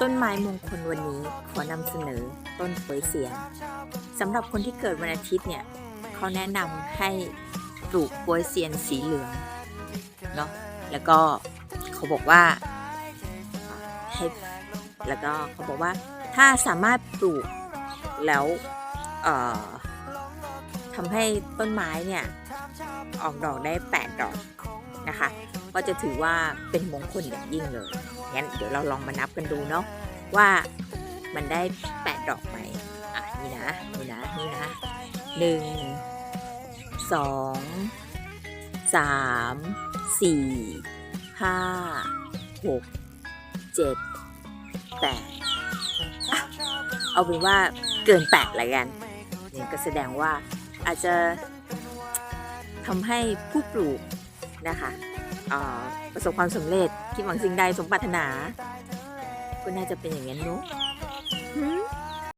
ต้นไม้มงคลวันนี้ขอนำเสนอต้นปวยเสียงสำหรับคนที่เกิดวันอาทิตย์เนี่ยเขาแนะนำให้ปลูกปวยเสียนสีเหลืองเนาะแล้วก็เขาบอกว่าให้แล้วก็เขาบอกว่าถ้าสามารถปลูกแล้วทำให้ต้นไม้เนี่ยออกดอกได้ 8 ดอก นะคะ ก็จะถือว่าเป็นมงคลอย่างยิ่งเลยงั้นเดี๋ยวเราลองมานับกันดูเนาะว่ามันได้8ดอกไหมอะนี่นะนี่นะนี่นะหนึ่งสองสามสี่ห้าหกเจ็ดแปดเอาเป็นว่าเกินแปดละกันนี่ก็แสดงว่าอาจจะทำให้ผู้ปลูก นะคะประสบความสำเร็จคิดหวังสิ่งใดสมปรารถนา ก็น่าจะเป็นอย่างนั้นเนาะ